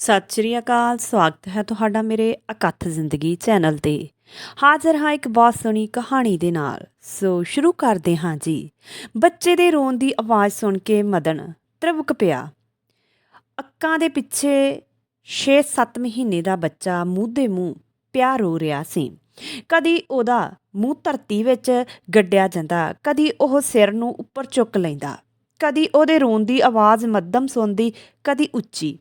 ਸਤਿ ਸ਼੍ਰੀ ਅਕਾਲ, ਸਵਾਗਤ ਹੈ ਤੁਹਾਡਾ ਮੇਰੇ ਅਕਥ ਜ਼ਿੰਦਗੀ ਚੈਨਲ ਤੇ। ਹਾਜ਼ਰ ਹਾਂ ਇੱਕ ਬਹੁਤ ਸੋਹਣੀ ਕਹਾਣੀ ਦੇ ਨਾਲ। ਸੋ ਸ਼ੁਰੂ ਕਰਦੇ ਹਾਂ ਜੀ। ਬੱਚੇ ਦੇ ਰੋਣ ਦੀ ਆਵਾਜ਼ ਸੁਣ ਕੇ ਮਦਨ ਤ੍ਰਵਕ ਪਿਆ। ਅੱਕਾਂ ਦੇ ਪਿੱਛੇ 6-7 ਮਹੀਨੇ ਦਾ ਬੱਚਾ ਮੂੰਹ ਦੇ ਮੂੰਹ ਪਿਆ ਰੋ ਰਿਹਾ ਸੀ। ਕਦੀ ਉਹਦਾ ਮੂੰਹ ਧਰਤੀ ਵਿੱਚ ਗੱਡਿਆ ਜਾਂਦਾ, ਕਦੀ ਉਹ ਸਿਰ ਨੂੰ ਉੱਪਰ ਚੁੱਕ ਲੈਂਦਾ, ਕਦੀ ਉਹਦੇ ਰੋਣ ਦੀ ਆਵਾਜ਼ ਮੱਧਮ ਸੁਣਦੀ, ਕਦੀ ਉੱਚੀ।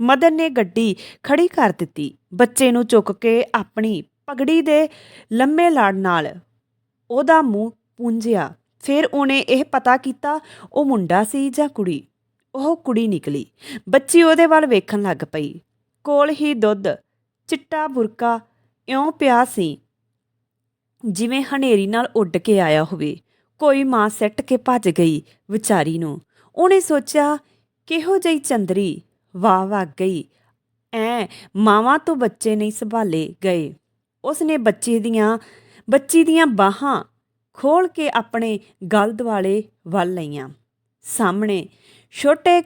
ਮਦਨ ਨੇ ਗੱਡੀ ਖੜੀ ਕਰ ਦਿੱਤੀ। ਬੱਚੇ ਨੂੰ ਚੁੱਕ ਕੇ ਆਪਣੀ ਪਗੜੀ ਦੇ ਲੰਮੇ ਲੜ ਨਾਲ ਉਹਦਾ ਮੂੰਹ ਪੂੰਝਿਆ। ਫਿਰ ਉਹਨੇ ਇਹ ਪਤਾ ਕੀਤਾ, ਉਹ ਮੁੰਡਾ ਸੀ ਜਾਂ ਕੁੜੀ? ਉਹ ਕੁੜੀ ਨਿਕਲੀ। ਬੱਚੀ ਉਹਦੇ ਵੱਲ ਵੇਖਣ ਲੱਗ ਪਈ। ਕੋਲ ਹੀ ਦੁੱਧ, ਚਿੱਟਾ ਬੁਰਕਾ, ਇਉਂ ਪਿਆ ਸੀ, ਜਿਵੇਂ ਹਨੇਰੀ ਨਾਲ ਉੱਡ ਕੇ ਆਇਆ ਹੋਵੇ। ਕੋਈ ਮਾਂ ਸੱਟ ਕੇ ਭੱਜ ਗਈ ਵਿਚਾਰੀ ਨੂੰ। ਉਹਨੇ ਸੋਚਿਆ, ਕਿਹੋ ਜਿਹੀ ਚੰਦਰੀ ਵਾਹ ਵਾਹ ਗਈ। ਐ ਮਾਵਾਂ ਤੋਂ ਬੱਚੇ ਨਹੀਂ ਸੰਭਾਲੇ ਗਏ। ਉਸਨੇ ਬੱਚੇ ਦੀਆਂ, ਬੱਚੀ ਦੀਆਂ ਬਾਹਾਂ ਖੋਲ ਕੇ ਆਪਣੇ ਗਲ ਦੁਆਲੇ ਵੱਲ ਲਈਆਂ। ਸਾਹਮਣੇ ਛੋਟੇ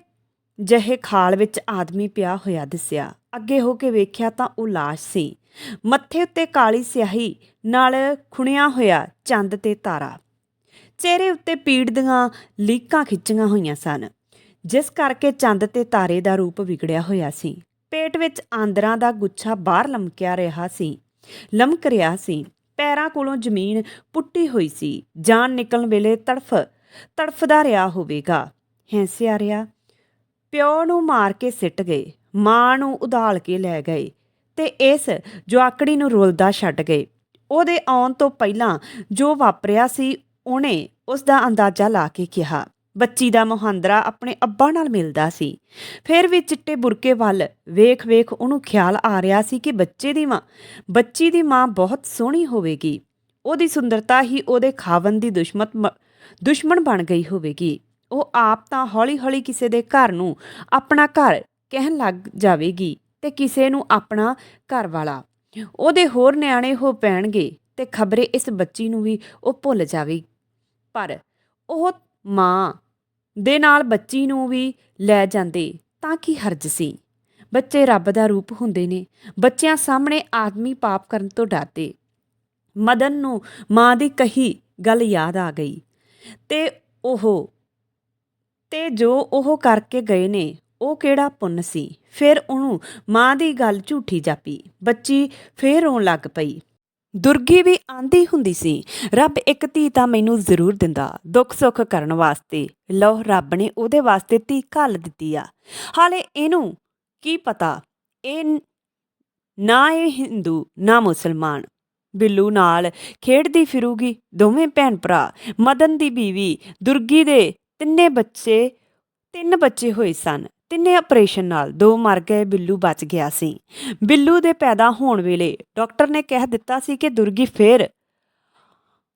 ਜਿਹੇ ਖਾਲ ਵਿੱਚ ਆਦਮੀ ਪਿਆ ਹੋਇਆ ਦਿਸਿਆ। ਅੱਗੇ ਹੋ ਕੇ ਵੇਖਿਆ ਤਾਂ ਉਹ ਲਾਸ਼ ਸੀ। ਮੱਥੇ ਉੱਤੇ ਕਾਲੀ ਸਿਆਹੀ ਨਾਲ ਖੁਣਿਆ ਹੋਇਆ ਚੰਦ ਤੇ ਤਾਰਾ। ਚਿਹਰੇ ਉੱਤੇ ਪੀੜ ਦੀਆਂ ਲੀਕਾਂ ਖਿੱਚੀਆਂ ਹੋਈਆਂ ਸਨ। ਜਿਸ ਕਰਕੇ ਚੰਦ ਤੇ ਤਾਰੇ ਦਾ ਰੂਪ ਵਿਗੜਿਆ ਹੋਇਆ ਸੀ। ਪੇਟ ਵਿੱਚ ਆਂਦਰਾਂ ਦਾ ਗੁੱਛਾ ਬਾਹਰ ਲਮਕਿਆ ਰਿਹਾ ਸੀ। ਲਮਕ ਰਿਹਾ ਸੀ। ਪੈਰਾਂ ਕੋਲੋਂ ਜ਼ਮੀਨ ਪੁੱਟੀ ਹੋਈ ਸੀ। ਜਾਨ ਨਿਕਲਣ ਵੇਲੇ ਤੜਫ, ਤੜਫਦਾ ਰਿਹਾ ਹੋਵੇਗਾ। ਹੈਂਸਿਆ ਰਿਹਾ। ਪਿਓ ਨੂੰ ਮਾਰ ਕੇ ਸਿੱਟ ਗਏ। ਮਾਂ ਨੂੰ ਉਧਾਲ ਕੇ ਲੈ ਗਏ ਤੇ ਇਸ ਜਵਾਕੜੀ ਨੂੰ ਰੁਲਦਾ ਛੱਡ ਗਏ। ਉਹਦੇ ਆਉਣ ਤੋਂ ਪਹਿਲਾਂ ਜੋ ਵਾਪਰਿਆ ਸੀ, ਉਹਨੇ ਉਸ ਦਾ ਅੰਦਾਜ਼ਾ ਲਾ ਕੇ ਕਿਹਾ। ਬੱਚੀ ਦਾ ਮੁਹਾਂਦਰਾ ਆਪਣੇ ਅੱਬਾ ਨਾਲ ਮਿਲਦਾ ਸੀ। ਫਿਰ ਵੀ ਚਿੱਟੇ ਬੁਰਕੇ ਵੱਲ ਵੇਖ-ਵੇਖ ਉਹਨੂੰ ਖਿਆਲ ਆ ਰਿਹਾ ਸੀ ਕਿ ਬੱਚੇ ਦੀ ਮਾਂ, ਬੱਚੀ ਦੀ ਮਾਂ ਬਹੁਤ ਸੋਹਣੀ ਹੋਵੇਗੀ। ਉਹਦੀ ਸੁੰਦਰਤਾ ਹੀ ਉਹਦੇ ਖਾਵਨ ਦੀ ਦੁਸ਼ਮਣ ਦੁਸ਼ਮਣ ਬਣ ਗਈ ਹੋਵੇਗੀ। ਉਹ ਆਪ ਤਾਂ ਹੌਲੀ-ਹੌਲੀ ਕਿਸੇ ਦੇ ਘਰ ਨੂੰ ਆਪਣਾ ਘਰ ਕਹਿਣ ਲੱਗ ਜਾਵੇਗੀ ਤੇ ਕਿਸੇ ਨੂੰ ਆਪਣਾ ਘਰ ਵਾਲਾ ਉਹਦੇ ਹੋਰ ਨਿਆਣੇ ਹੋ ਪੈਣਗੇ ਤੇ ਖਬਰੇ ਇਸ ਬੱਚੀ ਨੂੰ ਵੀ ਉਹ ਭੁੱਲ ਜਾਵੇ ਪਰ ਉਹ ਮਾਂ ਦੇ ਨਾਲ ਬੱਚੀ ਨੂੰ ਵੀ ਲੈ ਜਾਂਦੇ ਤਾਂ ਕੀ ਹਰਜ ਸੀ? ਬੱਚੇ ਰੱਬ ਦਾ ਰੂਪ ਹੁੰਦੇ ਨੇ। ਬੱਚਿਆਂ ਸਾਹਮਣੇ ਆਦਮੀ ਪਾਪ ਕਰਨ ਤੋਂ ਡਰਦੇ। ਮਦਨ ਨੂੰ ਮਾਂ ਦੀ ਕਹੀ ਗੱਲ ਯਾਦ ਆ ਗਈ। ਤੇ ਉਹ, ਤੇ ਜੋ ਉਹ ਕਰਕੇ ਗਏ ਨੇ, ਉਹ ਕਿਹੜਾ ਪੁੰਨ ਸੀ? ਫਿਰ ਉਹਨੂੰ ਮਾਂ ਦੀ ਗੱਲ ਝੂਠੀ ਜਾਪੀ। ਬੱਚੀ ਫੇਰ ਰੋਣ ਲੱਗ ਪਈ। ਦੁਰਗੀ ਵੀ ਆਂਦੀ ਹੁੰਦੀ ਸੀ। ਰੱਬ ਇੱਕ ਧੀ ਤਾਂ ਮੈਨੂੰ ਜ਼ਰੂਰ ਦਿੰਦਾ। ਦੁੱਖ ਸੁੱਖ ਕਰਨ ਵਾਸਤੇ। ਲਓ, ਰੱਬ ਨੇ ਉਹਦੇ ਵਾਸਤੇ ਧੀ ਘੱਲ ਦਿੱਤੀ ਆ। ਹਾਲੇ ਇਹਨੂੰ ਕੀ ਪਤਾ? ਇਹ ਨਾ ਇਹ ਹਿੰਦੂ, ਨਾ ਮੁਸਲਮਾਨ। ਬਿੱਲੂ ਨਾਲ ਖੇਡਦੀ ਫਿਰੂਗੀ ਦੋਵੇਂ ਭੈਣ ਭਰਾ। ਮਦਨ ਦੀ ਬੀਵੀ ਦੁਰਗੀ ਦੇ ਤਿੰਨੇ ਬੱਚੇ, ਤਿੰਨ ਬੱਚੇ ਹੋਏ ਸਨ। ਤਿੰਨੇ ਆਪਰੇਸ਼ਨ ਨਾਲ ਦੋ ਮਰ ਗਏ, ਬਿੱਲੂ ਬਚ ਗਿਆ ਸੀ। ਬਿੱਲੂ ਦੇ ਪੈਦਾ ਹੋਣ ਵੇਲੇ ਡਾਕਟਰ ਨੇ ਕਹਿ ਦਿੱਤਾ ਸੀ ਕਿ ਦੁਰਗੀ ਫੇਰ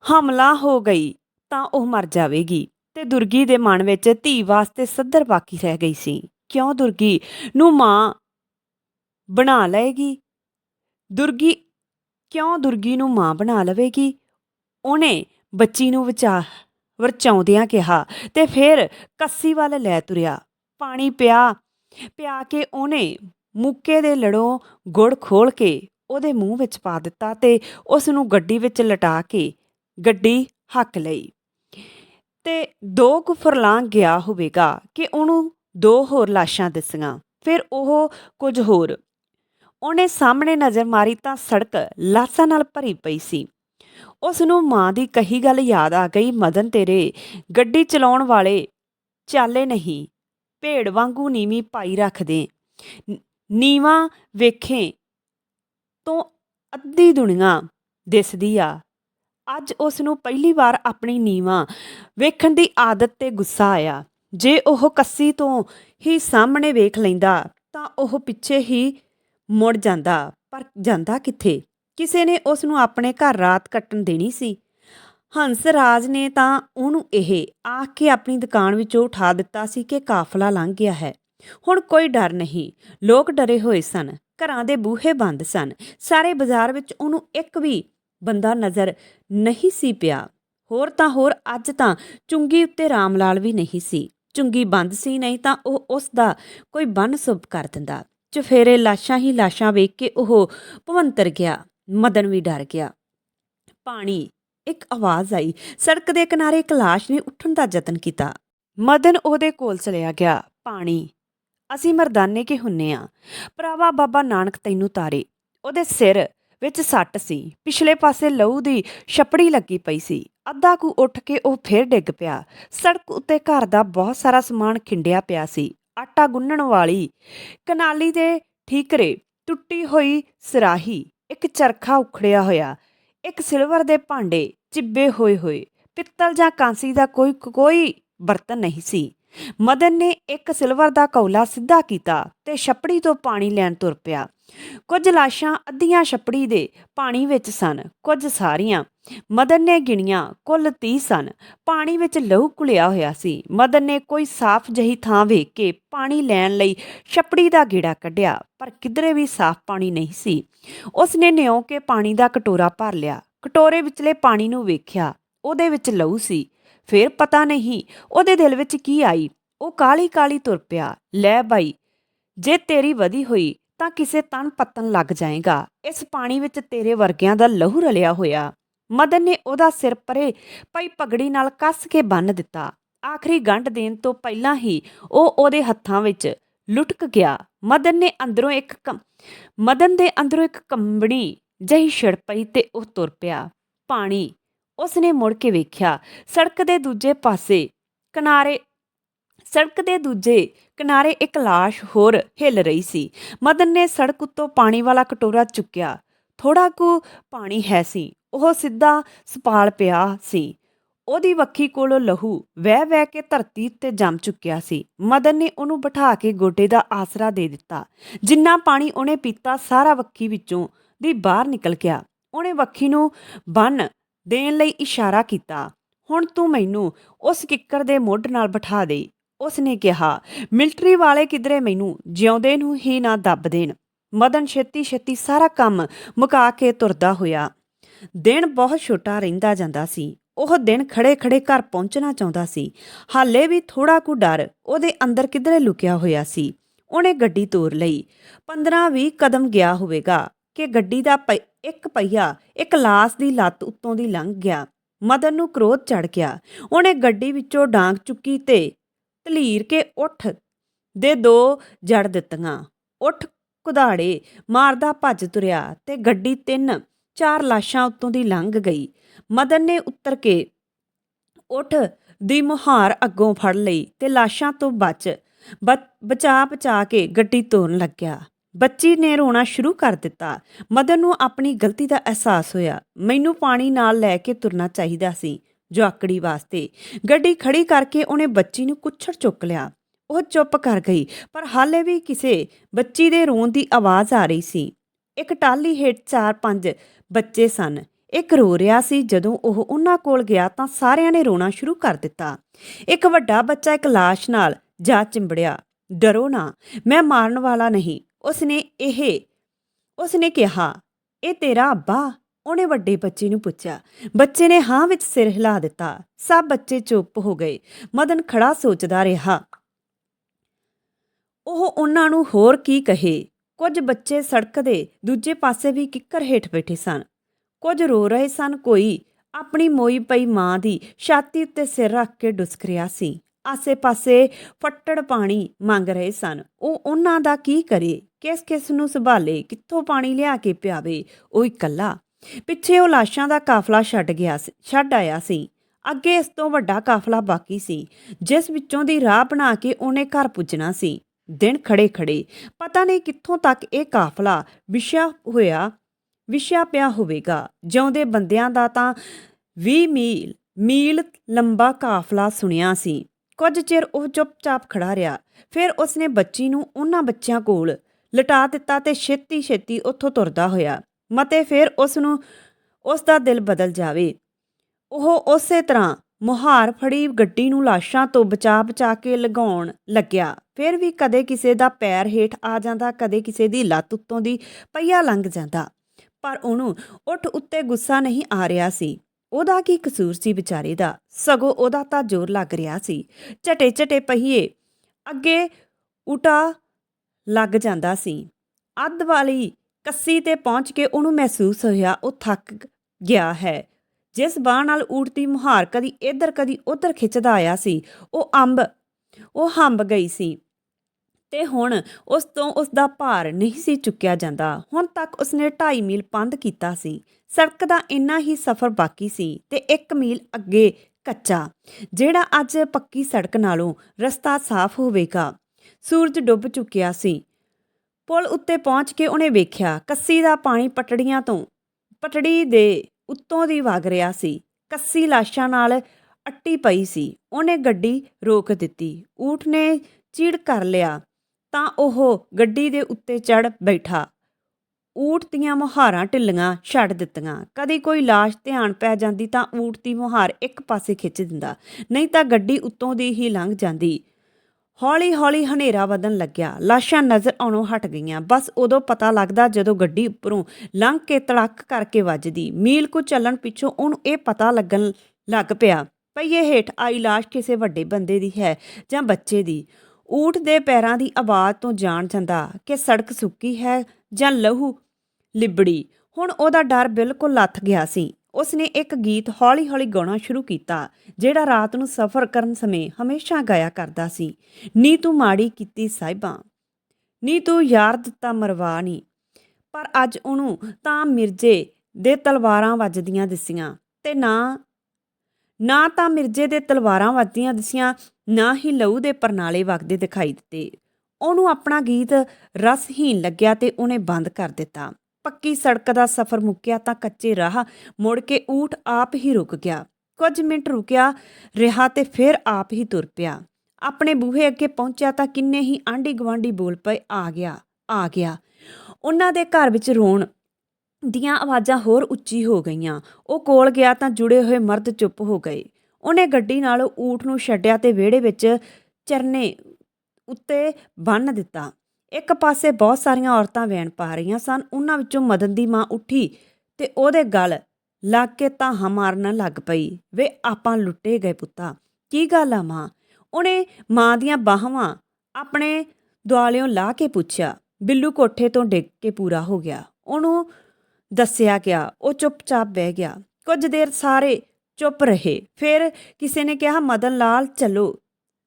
ਹਮਲਾ ਹੋ ਗਈ ਤਾਂ ਉਹ ਮਰ ਜਾਵੇਗੀ ਤੇ ਦੁਰਗੀ ਦੇ ਮਨ ਵਿੱਚ ਧੀ ਵਾਸਤੇ ਸੱਧਰ ਬਾਕੀ ਰਹਿ ਗਈ ਸੀ। ਕਿਉਂ ਦੁਰਗੀ ਨੂੰ ਮਾਂ ਬਣਾ ਲਏਗੀ? ਦੁਰਗੀ, ਕਿਉਂ ਦੁਰਗੀ ਨੂੰ ਮਾਂ ਬਣਾ ਲਵੇਗੀ? ਉਹਨੇ ਬੱਚੀ ਨੂੰ ਵਿਚਾ ਵਰਚਾਉਂਦਿਆਂ ਕਿਹਾ ਤੇ ਫਿਰ ਕੱਸੀ ਵੱਲ ਲੈ ਤੁਰਿਆ। ਪਾਣੀ ਪਿਆ ਪਿਆ ਕੇ ਉਹਨੇ ਮੁੱਕੇ ਦੇ ਲੜੋਂ ਗੁੜ ਖੋਲ ਕੇ ਉਹਦੇ ਮੂੰਹ ਵਿੱਚ ਪਾ ਦਿੱਤਾ ਤੇ ਉਸ ਨੂੰ ਗੱਡੀ ਵਿੱਚ ਲਟਾ ਕੇ ਗੱਡੀ ਹੱਕ ਲਈ। ਤੇ ਦੋ ਕੁ ਫਰਲਾਂ ਗਿਆ ਹੋਵੇਗਾ ਕਿ ਉਹਨੂੰ ਦੋ ਹੋਰ ਲਾਸ਼ਾਂ ਦਿਸੀਆਂ। ਫਿਰ ਉਹ ਕੁਝ ਹੋਰ। ਉਹਨੇ ਸਾਹਮਣੇ ਨਜ਼ਰ ਮਾਰੀ ਤਾਂ ਸੜਕ ਲਾਸਾਂ ਨਾਲ ਭਰੀ ਪਈ ਸੀ। ਉਸ ਨੂੰ ਮਾਂ ਦੀ ਕਹੀ ਗੱਲ ਯਾਦ ਆ ਗਈ, ਮਦਨ ਤੇਰੇ ਗੱਡੀ ਚਲਾਉਣ ਵਾਲੇ ਚਾਲੇ ਨਹੀਂ। ਭੇੜ ਵਾਂਗੂ ਨੀਵੀਂ ਪਾਈ ਰੱਖਦੇ। ਨੀਵਾ ਵੇਖੇ ਤੋਂ ਅੱਧੀ ਦੁਨੀਆ ਦਿਸਦੀ ਆ। ਅੱਜ ਉਸ ਨੂੰ ਪਹਿਲੀ ਵਾਰ ਆਪਣੀ ਨੀਵਾ ਵੇਖਣ ਦੀ ਆਦਤ ਤੇ ਗੁੱਸਾ ਆਇਆ। ਜੇ ਉਹ ਕੱਸੀ ਤੋਂ ਹੀ ਸਾਹਮਣੇ ਵੇਖ ਲੈਂਦਾ ਤਾਂ ਉਹ ਪਿੱਛੇ ਹੀ ਮੁੜ ਜਾਂਦਾ। ਪਰ ਜਾਂਦਾ ਕਿੱਥੇ? ਕਿਸੇ ਨੇ ਉਸ ਨੂੰ ਆਪਣੇ ਘਰ ਰਾਤ ਕੱਟਣ ਦੇਣੀ ਸੀ। ਹੰਸ ਰਾਜ ਨੇ ਤਾਂ ਉਹਨੂੰ ਇਹ ਆਖ ਕੇ ਆਪਣੀ ਦੁਕਾਨ ਵਿੱਚੋਂ ਉਠਾ ਦਿੱਤਾ ਸੀ ਕਿ ਕਾਫਲਾ ਲੰਘ ਗਿਆ ਹੈ। ਹੁਣ ਕੋਈ ਡਰ ਨਹੀਂ। ਲੋਕ ਡਰੇ ਹੋਏ ਸਨ। ਘਰਾਂ ਦੇ ਬੂਹੇ ਬੰਦ ਸਨ। ਸਾਰੇ ਬਾਜ਼ਾਰ ਵਿੱਚ ਉਹਨੂੰ ਇੱਕ ਵੀ ਬੰਦਾ ਨਜ਼ਰ ਨਹੀਂ ਸੀ ਪਿਆ। ਹੋਰ ਤਾਂ ਹੋਰ ਅੱਜ ਤਾਂ ਚੁੰਗੀ ਉੱਤੇ ਰਾਮ ਲਾਲ ਵੀ ਨਹੀਂ ਸੀ। ਚੁੰਗੀ ਬੰਦ ਸੀ, ਨਹੀਂ ਤਾਂ ਉਹ ਉਸ ਦਾ ਕੋਈ ਬੰਨ ਸੁਭ ਕਰ ਦਿੰਦਾ। ਚੁਫੇਰੇ ਲਾਸ਼ਾਂ ਹੀ ਲਾਸ਼ਾਂ ਵੇਖ ਕੇ ਉਹ ਭਵੰਤਰ ਗਿਆ। ਮਦਨ ਵੀ ਡਰ ਗਿਆ। ਪਾਣੀ ਇੱਕ ਆਵਾਜ਼ ਆਈ। ਸੜਕ ਦੇ ਕਿਨਾਰੇ ਇੱਕ ਲਾਸ਼ ਨੇ ਉੱਠਣ ਦਾ ਯਤਨ ਕੀਤਾ। ਮਦਨ ਉਹਦੇ ਕੋਲ ਚਲਿਆ ਗਿਆ। ਪਾਣੀ, ਅਸੀਂ ਮਰਦਾਨੇ ਕੇ ਹੁੰਨੇ ਆ। ਭਰਾਵਾ, ਬਾਬਾ ਨਾਨਕ ਤੈਨੂੰ ਤਾਰੇ। ਉਹਦੇ ਸਿਰ ਵਿੱਚ ਸੱਟ ਸੀ। ਪਿਛਲੇ ਪਾਸੇ ਲਹੂ ਦੀ ਛਪੜੀ ਲੱਗੀ ਪਈ ਸੀ। ਅੱਧਾ ਕੁ ਉੱਠ ਕੇ ਉਹ ਫੇਰ ਡਿੱਗ ਪਿਆ। ਸੜਕ ਉੱਤੇ ਘਰ ਦਾ ਬਹੁਤ ਸਾਰਾ ਸਮਾਨ ਖਿੰਡਿਆ ਪਿਆ ਸੀ। ਆਟਾ ਗੁੰਨਣ ਵਾਲੀ ਕਨਾਲੀ ਦੇ ਠੀਕਰੇ ਟੁੱਟੀ ਹੋਈ ਸਰਾਹੀ, ਇੱਕ ਚਰਖਾ ਉਖੜਿਆ ਹੋਇਆ, ਇੱਕ ਸਿਲਵਰ ਦੇ ਭਾਂਡੇ ਚਿੱਬੇ ਹੋਏ ਹੋਏ। ਪਿੱਤਲ ਜਾਂ ਕਾਂਸੀ ਦਾ ਕੋਈ ਕੋਈ ਬਰਤਨ ਨਹੀਂ ਸੀ। ਮਦਨ ਨੇ ਇੱਕ ਸਿਲਵਰ ਦਾ ਕੌਲਾ ਸਿੱਧਾ ਕੀਤਾ ਤੇ ਛਪੜੀ ਤੋਂ ਪਾਣੀ ਲੈਣ ਤੁਰ ਪਿਆ। ਕੁਝ ਲਾਸ਼ਾਂ ਅੱਧੀਆਂ ਛਪੜੀ ਦੇ ਪਾਣੀ ਵਿੱਚ ਸਨ, ਕੁਝ ਸਾਰੀਆਂ। ਮਦਨ ਨੇ ਗਿਣੀਆਂ, ਕੁੱਲ 30 ਸਨ। ਪਾਣੀ ਵਿੱਚ ਲਹੂ ਘੁਲਿਆ ਹੋਇਆ ਸੀ। ਮਦਨ ਨੇ ਕੋਈ ਸਾਫ਼ ਜਹੀ ਥਾਂ ਵੇਖ ਕੇ ਪਾਣੀ ਲੈਣ ਲਈ ਛਪੜੀ ਦਾ ਗੇੜਾ ਕੱਢਿਆ, ਪਰ ਕਿਧਰੇ ਵੀ ਸਾਫ਼ ਪਾਣੀ ਨਹੀਂ ਸੀ। ਉਸ ਨੇ ਨਿਉ ਕੇ ਪਾਣੀ ਦਾ ਕਟੋਰਾ ਭਰ ਲਿਆ। ਕਟੋਰੇ ਵਿਚਲੇ ਪਾਣੀ ਨੂੰ ਵੇਖਿਆ, ਉਹਦੇ ਵਿੱਚ ਲਹੂ ਸੀ। ਫਿਰ ਪਤਾ ਨਹੀਂ, ਉਹਦੇ ਦਿਲ ਵਿੱਚ ਕੀ ਆਈ। ਉਹ ਕਾਲੀ ਕਾਲੀ ਤੁਰ ਪਿਆ। ਲੈ ਬਾਈ, ਜੇ ਤੇਰੀ ਵਧੀ ਹੋਈ, ਤਾਂ ਕਿਸੇ ਤਨ ਪੱਤਨ ਲੱਗ ਜਾਏਗਾ। ਇਸ ਪਾਣੀ ਵਿੱਚ ਤੇਰੇ ਵਰਗਿਆਂ ਦਾ ਲਹੂ ਰਲਿਆ ਹੋਇਆ। ਮਦਨ ਨੇ ਉਹਦਾ ਸਿਰ ਪਰੇ ਪਈ ਪਗੜੀ ਨਾਲ ਕੱਸ ਕੇ ਬੰਨ ਦਿੱਤਾ। ਆਖਰੀ ਗੰਢ ਦੇਣ ਤੋਂ ਪਹਿਲਾਂ ਹੀ ਉਹ ਉਹਦੇ ਹੱਥਾਂ ਵਿੱਚ ਲੁਟਕ ਗਿਆ। ਮਦਨ ਨੇ ਅੰਦਰੋਂ ਇੱਕ ਕੰ- ਮਦਨ ਦੇ ਅੰਦਰੋਂ ਇੱਕ ਕੰਬਣੀ ਜਹੀ ਛਿੜ ਪਈ ਤੇ ਉਹ ਤੁਰ ਪਿਆ। ਪਾਣੀ। ਉਸਨੇ ਮੁੜ ਕੇ ਵੇਖਿਆ, ਸੜਕ ਦੇ ਦੂਜੇ ਪਾਸੇ ਕਿਨਾਰੇ, ਸੜਕ ਦੇ ਦੂਜੇ ਕਿਨਾਰੇ ਇੱਕ ਲਾਸ਼ ਹੋਰ ਹਿੱਲ ਰਹੀ ਸੀ। ਮਦਨ ਨੇ ਸੜਕ ਉੱਤੋਂ ਪਾਣੀ ਵਾਲਾ ਕਟੋਰਾ ਚੁੱਕਿਆ। ਥੋੜਾ ਕੁ ਪਾਣੀ ਹੈ ਸੀ। ਉਹ ਸਿੱਧਾ ਸਪਾਲ ਪਿਆ ਸੀ। ਉਹਦੀ ਵੱਖੀ ਕੋਲੋਂ ਲਹੂ ਵਹਿ ਵਹਿ ਕੇ ਧਰਤੀ ਉੱਤੇ ਜੰਮ ਚੁੱਕਿਆ ਸੀ। ਮਦਨ ਨੇ ਉਹਨੂੰ ਬਿਠਾ ਕੇ ਗੋਡੇ ਦਾ ਆਸਰਾ ਦੇ ਦਿੱਤਾ। ਜਿੰਨਾ ਪਾਣੀ ਉਹਨੇ ਪੀਤਾ, ਸਾਰਾ ਵੱਖੀ ਵਿੱਚੋਂ ਦੀ ਬਾਹਰ ਨਿਕਲ ਗਿਆ ਉਹਨੇ ਵੱਖੀ ਨੂੰ ਬੰਨ ਦੇਣ ਲਈ ਇਸ਼ਾਰਾ ਕੀਤਾ। ਹੁਣ ਤੂੰ ਮੈਨੂੰ ਉਸ ਕਿੱਕਰ ਦੇ ਮੁੱਢ ਨਾਲ ਬਿਠਾ ਦੇ। ਉਸ ਨੇ ਕਿਹਾ, ਮਿਲਟਰੀ ਵਾਲੇ ਕਿਧਰੇ ਮੈਨੂੰ ਜਿਉਂਦੇ ਨੂੰ ਹੀ ਨਾ ਦੱਬ ਦੇਣ। ਮਦਨ ਛੇਤੀ ਛੇਤੀ ਸਾਰਾ ਕੰਮ ਮੁਕਾ ਕੇ ਤੁਰਦਾ ਹੋਇਆ। ਦਿਨ ਬਹੁਤ ਛੋਟਾ ਰਹਿੰਦਾ ਜਾਂਦਾ ਸੀ। ਉਹ ਦਿਨ ਖੜੇ ਖੜੇ ਘਰ ਪਹੁੰਚਣਾ ਚਾਹੁੰਦਾ ਸੀ। ਹਾਲੇ ਵੀ ਥੋੜਾ ਕੁ ਡਰ ਉਹਦੇ ਅੰਦਰ ਕਿਧਰੇ ਲੁਕਿਆ ਹੋਇਆ ਸੀ। ਉਹਨੇ ਗੱਡੀ ਤੋਰ ਲਈ। 15-20 ਕਦਮ ਗਿਆ ਹੋਵੇਗਾ। ਕਿ ਗੱਡੀ ਦਾ ਪਈ- ਇੱਕ ਪਹੀਆ, ਇੱਕ ਲਾਸ ਦੀ ਲੱਤ ਉੱਤੋਂ ਦੀ ਲੰਘ ਗਿਆ। ਮਦਨ ਨੂੰ ਕ੍ਰੋਧ ਚੜ ਗਿਆ। ਉਹਨੇ ਗੱਡੀ ਵਿੱਚੋਂ ਡਾਂਗ ਚੁੱਕੀ ਤੇ ਧਲੀਰ ਕੇ ਉੱਠ ਦੇ ਦੋ ਜੜ ਦਿੱਤੀਆਂ। ਉੱਠ ਕੁਦਾੜੇ ਮਾਰਦਾ ਭੱਜ ਤੁਰਿਆ ਤੇ ਗੱਡੀ ਤਿੰਨ, ਚਾਰ ਲਾਸ਼ਾਂ ਉੱਤੋਂ ਦੀ ਲੰਘ ਗਈ। ਮਦਨ ਨੇ ਉੱਤਰ ਕੇ ਉੱਠ ਦੀ ਮੁਹਾਰ ਅੱਗੋਂ ਫੜ ਲਈ ਤੇ ਲਾਸ਼ਾਂ ਤੋਂ ਬਚ ਬ- ਬਚਾ ਬਚਾ ਕੇ ਗੱਡੀ ਤੋਰਨ ਲੱਗਿਆ। ਬੱਚੀ ਨੇ ਰੋਣਾ ਸ਼ੁਰੂ ਕਰ ਦਿੱਤਾ। ਮਦਨ ਨੂੰ ਆਪਣੀ ਗਲਤੀ ਦਾ ਅਹਿਸਾਸ ਹੋਇਆ। ਮੈਨੂੰ ਪਾਣੀ ਨਾਲ ਲੈ ਕੇ ਤੁਰਨਾ ਚਾਹੀਦਾ ਸੀ ਜਵਾਕੜੀ ਵਾਸਤੇ। ਗੱਡੀ ਖੜੀ ਕਰਕੇ ਉਹਨੇ ਬੱਚੀ ਨੂੰ ਕੁੱਛੜ ਚੁੱਕ ਲਿਆ। ਉਹ ਚੁੱਪ ਕਰ ਗਈ, ਪਰ ਹਾਲੇ ਵੀ ਕਿਸੇ ਬੱਚੀ ਦੇ ਰੋਣ ਦੀ ਆਵਾਜ਼ ਆ ਰਹੀ ਸੀ। ਇੱਕ ਟਾਲੀ ਹੇਠ ਚਾਰ ਪੰਜ ਬੱਚੇ ਸਨ। ਇੱਕ ਰੋ ਰਿਹਾ ਸੀ, ਜਦੋਂ ਉਹ ਉਹਨਾਂ ਕੋਲ ਗਿਆ ਤਾਂ ਸਾਰਿਆਂ ਨੇ ਰੋਣਾ ਸ਼ੁਰੂ ਕਰ ਦਿੱਤਾ। ਇੱਕ ਵੱਡਾ ਬੱਚਾ ਇੱਕ ਲਾਸ਼ ਨਾਲ ਜਾ ਚਿੰਬੜਿਆ। ਡਰੋ ਨਾ, ਮੈਂ ਮਾਰਨ ਵਾਲਾ ਨਹੀਂ। ਉਸਨੇ ਇਹ, ਉਸਨੇ ਕਿਹਾ, ਇਹ ਤੇਰਾ ਅੱਬਾ? ਉਹਨੇ ਵੱਡੇ ਬੱਚੇ ਨੂੰ ਪੁੱਛਿਆ। ਬੱਚੇ ਨੇ ਹਾਂ ਵਿੱਚ ਸਿਰ ਹਿਲਾ ਦਿੱਤਾ। ਸਭ ਬੱਚੇ ਚੁੱਪ ਹੋ ਗਏ। ਮਦਨ ਖੜਾ ਸੋਚਦਾ ਰਿਹਾ। ਉਹ ਉਹਨਾਂ ਨੂੰ ਹੋਰ ਕੀ ਕਹੇ? ਕੁਝ ਬੱਚੇ ਸੜਕ ਦੇ ਦੂਜੇ ਪਾਸੇ ਵੀ ਕਿੱਕਰ ਹੇਠ ਬੈਠੇ ਸਨ। ਕੁਝ ਰੋ ਰਹੇ ਸਨ। ਕੋਈ ਆਪਣੀ ਮੋਈ ਪਈ ਮਾਂ ਦੀ ਛਾਤੀ ਉੱਤੇ ਸਿਰ ਰੱਖ ਕੇ ਡੁਸਕ ਰਿਹਾ ਸੀ। ਆਸੇ-ਪਾਸੇ ਫੱਟੜ ਪਾਣੀ ਮੰਗ ਰਹੇ ਸਨ। ਉਹ ਉਹਨਾਂ ਦਾ ਕੀ ਕਰੇ? ਕਿਸ ਕਿਸ ਨੂੰ ਸੰਭਾਲੇ? ਕਿੱਥੋਂ ਪਾਣੀ ਲਿਆ ਕੇ ਪਿਆਵੇ? ਉਹ ਇਕੱਲਾ। ਪਿੱਛੇ ਉਹ ਲਾਸ਼ਾਂ ਦਾ ਕਾਫਲਾ ਛੱਡ ਗਿਆ ਸੀ, ਛੱਡ ਆਇਆ ਸੀ। ਅੱਗੇ ਇਸ ਤੋਂ ਵੱਡਾ ਕਾਫਲਾ ਬਾਕੀ ਸੀ, ਜਿਸ ਵਿੱਚੋਂ ਦੀ ਰਾਹ ਬਣਾ ਕੇ ਉਹਨੇ ਘਰ ਪੁੱਜਣਾ ਸੀ। ਦਿਨ ਖੜੇ ਖੜੇ ਪਤਾ ਨਹੀਂ ਕਿੱਥੋਂ ਤੱਕ ਇਹ ਕਾਫਲਾ ਵਿਛਿਆ ਹੋਇਆ, ਵਿਛਿਆ ਪਿਆ ਹੋਵੇਗਾ। ਜਿਉਂਦੇ ਬੰਦਿਆਂ ਦਾ ਤਾਂ 20 ਮੀਲ ਮੀਲ ਲੰਬਾ ਕਾਫਲਾ ਸੁਣਿਆ ਸੀ। ਕੁਝ ਚਿਰ ਉਹ ਚੁੱਪਚਾਪ ਖੜਾ ਰਿਹਾ। ਫਿਰ ਉਸਨੇ ਬੱਚੀ ਨੂੰ ਉਹਨਾਂ ਬੱਚਿਆਂ ਕੋਲ ਲਟਾ ਦਿੱਤਾ ਤੇ ਛੇਤੀ ਛੇਤੀ ਉੱਥੋਂ ਤੁਰਦਾ ਹੋਇਆ। ਮਤੇ ਫਿਰ ਉਸ ਨੂੰ ਉਸ ਦਾ ਦਿਲ ਬਦਲ ਜਾਵੇ। ਉਹ ਉਸੇ ਤਰ੍ਹਾਂ ਮੁਹਾਰ ਫੜੀ ਗੱਡੀ ਨੂੰ ਲਾਸ਼ਾਂ ਤੋਂ ਬਚਾ ਬਚਾ ਕੇ ਲਗਾਉਣ ਲੱਗਿਆ। ਫਿਰ ਵੀ ਕਦੇ ਕਿਸੇ ਦਾ ਪੈਰ ਹੇਠ ਆ ਜਾਂਦਾ, ਕਦੇ ਕਿਸੇ ਦੀ ਲੱਤ ਉੱਤੋਂ ਦੀ ਪਈਆ ਲੰਘ ਜਾਂਦਾ। ਪਰ ਉਹਨੂੰ ਉੱਠ ਉੱਤੇ ਗੁੱਸਾ ਨਹੀਂ ਆ ਰਿਹਾ ਸੀ। ਉਹਦਾ ਕੀ ਕਸੂਰ ਸੀ ਵਿਚਾਰੇ ਦਾ? ਸਗੋਂ ਉਹਦਾ ਤਾਂ ਜ਼ੋਰ ਲੱਗ ਰਿਹਾ ਸੀ। ਝਟੇ ਝਟੇ ਪਹੀਏ ਅੱਗੇ ਉਟਾ ਲੱਗ ਜਾਂਦਾ ਸੀ। ਅੱਧ ਵਾਲੀ ਕੱਸੀ ਤੇ ਪਹੁੰਚ ਕੇ ਉਹਨੂੰ ਮਹਿਸੂਸ ਹੋਇਆ ਉਹ ਥੱਕ ਗਿਆ ਹੈ। ਜਿਸ ਬਾਹ ਨਾਲ ਊਠ ਦੀ ਮੁਹਾਰ ਕਦੀ ਇੱਧਰ ਕਦੀ ਉੱਧਰ ਖਿੱਚਦਾ ਆਇਆ ਸੀ, ਉਹ ਅੰਬ, ਉਹ ਹੰਬ ਗਈ ਸੀ। ਤੇ ਹੁਣ ਉਸ ਤੋਂ ਉਸ ਦਾ ਭਾਰ ਨਹੀਂ ਸੀ ਚੁੱਕਿਆ ਜਾਂਦਾ। ਹੁਣ ਤੱਕ ਉਸਨੇ 2.5 ਮੀਲ ਪੰਧ ਕੀਤਾ ਸੀ। ਸੜਕ ਦਾ ਇੰਨਾ ਹੀ ਸਫ਼ਰ ਬਾਕੀ ਸੀ ਤੇ 1 ਮੀਲ ਅੱਗੇ ਕੱਚਾ, ਜਿਹੜਾ ਅੱਜ ਪੱਕੀ ਸੜਕ ਨਾਲੋਂ ਰਸਤਾ ਸਾਫ਼ ਹੋਵੇਗਾ। ਸੂਰਜ ਡੁੱਬ ਚੁੱਕਿਆ ਸੀ। ਪੁਲ ਉੱਤੇ ਪਹੁੰਚ ਕੇ ਉਹਨੇ ਵੇਖਿਆ, ਕੱਸੀ ਦਾ ਪਾਣੀ ਪਟੜੀਆਂ ਤੋਂ, ਪਟੜੀ ਦੇ ਉੱਤੋਂ ਦੀ ਵਗ ਰਿਹਾ ਸੀ। ਕੱਸੀ ਲਾਸ਼ਾਂ ਨਾਲ ਅੱਟੀ ਪਈ ਸੀ। ਉਹਨੇ ਗੱਡੀ ਰੋਕ ਦਿੱਤੀ। ਊਠ ਨੇ ਚੀੜ ਕਰ ਲਿਆ। ਤਾਂ ਉਹ ਗੱਡੀ ਦੇ ਉੱਤੇ ਚੜ ਬੈਠਾ। ਊਠ ਦੀਆਂ ਮੁਹਾਰਾਂ ਢਿੱਲੀਆਂ ਛੱਡ ਦਿੱਤੀਆਂ। ਕਦੀ ਕੋਈ ਲਾਸ਼ ਧਿਆਨ ਪੈ ਜਾਂਦੀ ਤਾਂ ਊਠ ਦੀ ਮੁਹਾਰ ਇੱਕ ਪਾਸੇ ਖਿੱਚ ਦਿੰਦਾ, ਨਹੀਂ ਤਾਂ ਗੱਡੀ ਉੱਤੋਂ ਦੀ ਹੀ ਲੰਘ ਜਾਂਦੀ। ਹੌਲੀ ਹੌਲੀ ਹਨੇਰਾ ਵਧਣ ਲੱਗਿਆ। ਲਾਸ਼ਾਂ ਨਜ਼ਰ ਆਉਣੋਂ ਹਟ ਗਈਆਂ। ਬਸ ਉਦੋਂ ਪਤਾ ਲੱਗਦਾ ਜਦੋਂ ਗੱਡੀ ਉੱਪਰੋਂ ਲੰਘ ਕੇ ਤੜੱਕ ਕਰਕੇ ਵੱਜਦੀ। ਮੀਲ ਕੁ ਚੱਲਣ ਪਿੱਛੋਂ ਉਹਨੂੰ ਇਹ ਪਤਾ ਲੱਗਣ ਲੱਗ ਪਿਆ ਪਈਏ ਹੇਠ ਆਈ ਲਾਸ਼ ਕਿਸੇ ਵੱਡੇ ਬੰਦੇ ਦੀ ਹੈ ਜਾਂ ਬੱਚੇ ਦੀ। ਊਠ ਦੇ ਪੈਰਾਂ ਦੀ ਆਵਾਜ਼ ਤੋਂ ਜਾਣ ਜਾਂਦਾ ਕਿ ਸੜਕ ਸੁੱਕੀ ਹੈ ਜਾਂ ਲਹੂ ਲਿਬੜੀ। ਹੁਣ ਉਹਦਾ ਡਰ ਬਿਲਕੁਲ ਲੱਥ ਗਿਆ ਸੀ। ਉਸਨੇ ਇੱਕ ਗੀਤ ਹੌਲੀ-ਹੌਲੀ ਗਾਉਣਾ ਸ਼ੁਰੂ ਕੀਤਾ, ਜਿਹੜਾ ਰਾਤ ਨੂੰ ਸਫ਼ਰ ਕਰਨ ਸਮੇਂ ਹਮੇਸ਼ਾ ਗਾਇਆ ਕਰਦਾ ਸੀ। ਨੀ ਤੂੰ ਮਾੜੀ ਕੀਤੀ ਸਾਹਿਬਾਂ ਨੀ ਤੂੰ ਯਾਰ ਦਿੱਤਾ ਮਰਵਾ ਨੀ। ਪਰ ਅੱਜ ਉਹਨੂੰ ਤਾਂ ਮਿਰਜੇ ਦੇ ਤਲਵਾਰਾਂ ਵੱਜਦੀਆਂ ਦਿਸੀਆਂ ਤੇ ਨਾ ਨਾ ਤਾਂ ਮਿਰਜੇ ਦੇ ਤਲਵਾਰਾਂ ਵੱਜਦੀਆਂ ਦਿਸੀਆਂ ਨਾ ਹੀ ਲਹੂ ਦੇ ਪਰਨਾਲੇ ਵਗਦੇ ਦਿਖਾਈ ਦਿੱਤੇ। ਉਹਨੂੰ ਆਪਣਾ ਗੀਤ ਰਸਹੀਨ ਲੱਗਿਆ ਤੇ ਉਹਨੇ ਬੰਦ ਕਰ ਦਿੱਤਾ। ਪੱਕੀ ਸੜਕ ਦਾ ਸਫ਼ਰ ਮੁੱਕਿਆ ਤਾਂ ਕੱਚੇ ਰਾਹ ਮੁੜ ਕੇ ਊਠ ਆਪ ਹੀ ਰੁਕ ਗਿਆ। ਕੁਝ ਮਿੰਟ ਰੁਕਿਆ, ਰਿਹਾ ਤੇ ਫਿਰ ਆਪ ਹੀ ਤੁਰ ਪਿਆ। ਆਪਣੇ ਬੂਹੇ ਅੱਗੇ ਪਹੁੰਚਿਆ ਤਾਂ ਕਿੰਨੇ ਹੀ ਆਂਢੀ ਗਵਾਂਢੀ ਬੋਲ ਪਏ, ਆ ਗਿਆ ਆ ਗਿਆ। ਉਹਨਾਂ ਦੇ ਘਰ ਵਿੱਚ ਰੋਣ ਦੀਆਂ ਆਵਾਜ਼ਾਂ ਹੋਰ ਉੱਚੀ ਹੋ ਗਈਆਂ। ਉਹ ਕੋਲ ਗਿਆ ਤਾਂ ਜੁੜੇ ਹੋਏ ਮਰਦ ਚੁੱਪ ਹੋ ਗਏ। ਉਹਨੇ ਗੱਡੀ ਨਾਲ ਊਠ ਨੂੰ ਛੱਡਿਆ ਤੇ ਵਿਹੜੇ ਵਿੱਚ ਚਰਨੇ ਉੱਤੇ ਬੰਨ ਦਿੱਤਾ। ਇੱਕ ਪਾਸੇ ਬਹੁਤ ਸਾਰੀਆਂ ਔਰਤਾਂ ਵੈਣ ਪਾ ਰਹੀਆਂ ਸਨ, ਉਹਨਾਂ ਵਿੱਚੋਂ ਮਦਨ ਦੀ ਮਾਂ ਉੱਠੀ ਤੇ ਉਹਦੇ ਗਲ ਲੱਗ ਕੇ ਤਾਹਾਂ ਮਾਰਨ ਲੱਗ ਪਈ। ਵੇ, ਆਪਾਂ ਲੁੱਟੇ ਗਏ ਪੁੱਤਾ, ਕੀ ਗੱਲ ਆ ਮਾਂ? ਉਹਨੇ ਮਾਂ ਦੀਆਂ ਬਾਹਾਂ ਆਪਣੇ ਦੁਆਲਿਓਂ ਲਾ ਕੇ ਪੁੱਛਿਆ। ਬਿੱਲੂ ਕੋਠੇ ਤੋਂ ਡਿੱਗ ਕੇ ਪੂਰਾ ਹੋ ਗਿਆ। ਉਹਨੂੰ ਦੱਸਿਆ ਗਿਆ, ਉਹ ਚੁੱਪਚਾਪ ਬਹਿ ਗਿਆ। ਕੁਝ ਦੇਰ ਸਾਰੇ ਚੁੱਪ ਰਹੇ। ਫਿਰ ਕਿਸੇ ਨੇ ਕਿਹਾ, ਮਦਨ ਲਾਲ, ਚਲੋ,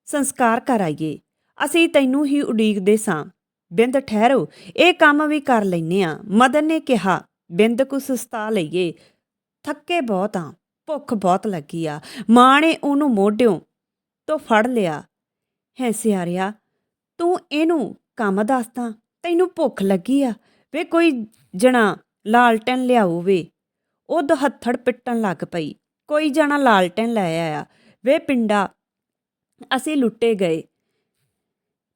ਸੰਸਕਾਰ ਕਰ ਆਈਏ। ਅਸੀਂ ਤੈਨੂੰ ਹੀ ਉਡੀਕਦੇ ਸਾਂ। ਬਿੰਦ ਠਹਿਰੋ, ਇਹ ਕੰਮ ਵੀ ਕਰ ਲੈਨੇ ਆ। ਮਦਨ ਨੇ ਕਿਹਾ, ਬਿੰਦ ਕੁ ਸੁਸਤਾ ਲਈਏ। ਥੱਕੇ ਬਹੁਤ ਆ, ਭੁੱਖ ਬਹੁਤ ਲੱਗੀ ਆ। ਮਾਂ ਨੇ ਉਹਨੂੰ ਮੋਢਿਓ ਤੋਂ ਫੜ ਲਿਆ। ਹੈ ਸਿਆਰਿਆ, ਤੂੰ ਇਹਨੂੰ ਕੰਮ ਦੱਸਦਾ ਤੈਨੂੰ ਭੁੱਖ ਲੱਗੀ ਆ। ਵੇ ਕੋਈ ਜਣਾ ਲਾਲਟਨ ਲਿਆਓ ਵੇ। ਉਹ ਹੱਥੜ ਪਿੱਟਣ ਲੱਗ ਪਈ। ਕੋਈ ਜਾਣਾ ਲਾਲਟਨ ਲੈ ਆਇਆ। ਵੇ ਪਿੰਡਾ, ਅਸੀਂ ਲੁੱਟੇ ਗਏ।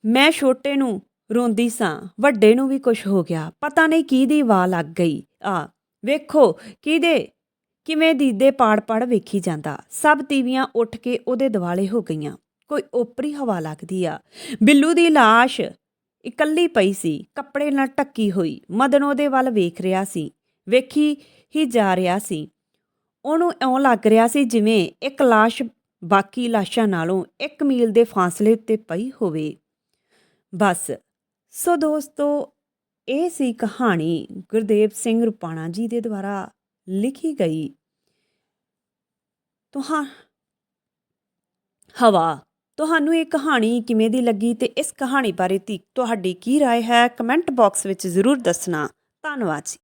ਮੈਂ ਛੋਟੇ ਨੂੰ ਰੋਂਦੀ ਸਾਂ, ਵੱਡੇ ਨੂੰ ਵੀ ਕੁਝ ਹੋ ਗਿਆ। ਪਤਾ ਨਹੀਂ ਕਿਹਦੀ ਵਾਹ ਲੱਗ ਗਈ। ਆ, ਵੇਖੋ, ਕਿਹਦੇ, ਕਿਵੇਂ ਦੀਦੇ ਪਾੜ ਪਾੜ ਵੇਖੀ ਜਾਂਦਾ। ਸਭ ਤੀਵੀਆਂ ਉੱਠ ਕੇ ਉਹਦੇ ਦਿਵਾਲੇ ਹੋ ਗਈਆਂ। ਕੋਈ ਓਪਰੀ ਹਵਾ ਲੱਗਦੀ ਆ। ਬਿੱਲੂ ਦੀ ਲਾਸ਼ ਇਕੱਲੀ ਪਈ ਸੀ, ਕੱਪੜੇ ਨਾਲ ਟੱਕੀ ਹੋਈ। ਮਦਨ ਉਹਦੇ ਵੱਲ ਵੇਖ ਰਿਹਾ ਸੀ। ਵੇਖੀ ਹੀ ਜਾ ਰਿਹਾ ਸੀ। ਉਹਨੂੰ ਇਉਂ ਲੱਗ ਰਿਹਾ ਸੀ ਜਿਵੇਂ ਇੱਕ ਲਾਸ਼ ਬਾਕੀ ਲਾਸ਼ਾਂ ਨਾਲੋਂ 1 ਮੀਲ ਦੇ ਫਾਸਲੇ ਉੱਤੇ ਪਈ ਹੋਵੇ ਬਸ ਸੋ ਦੋਸਤੋ ਇਹ ਸੀ ਕਹਾਣੀ ਗੁਰਦੇਵ ਸਿੰਘ ਰੁਪਾਣਾ ਜੀ ਦੇ ਦੁਆਰਾ ਲਿਖੀ ਗਈ ਤੁਹਾਂ ਹਵਾ ਤੁਹਾਨੂੰ ਇਹ ਕਹਾਣੀ ਕਿਵੇਂ ਦੀ ਲੱਗੀ ਤੇ ਇਸ ਕਹਾਣੀ ਬਾਰੇ ਤੀ ਤੁਹਾਡੀ ਕੀ رائے ਹੈ ਕਮੈਂਟ ਬਾਕਸ ਵਿੱਚ ਜ਼ਰੂਰ ਦੱਸਣਾ ਧੰਨਵਾਦ ਜੀ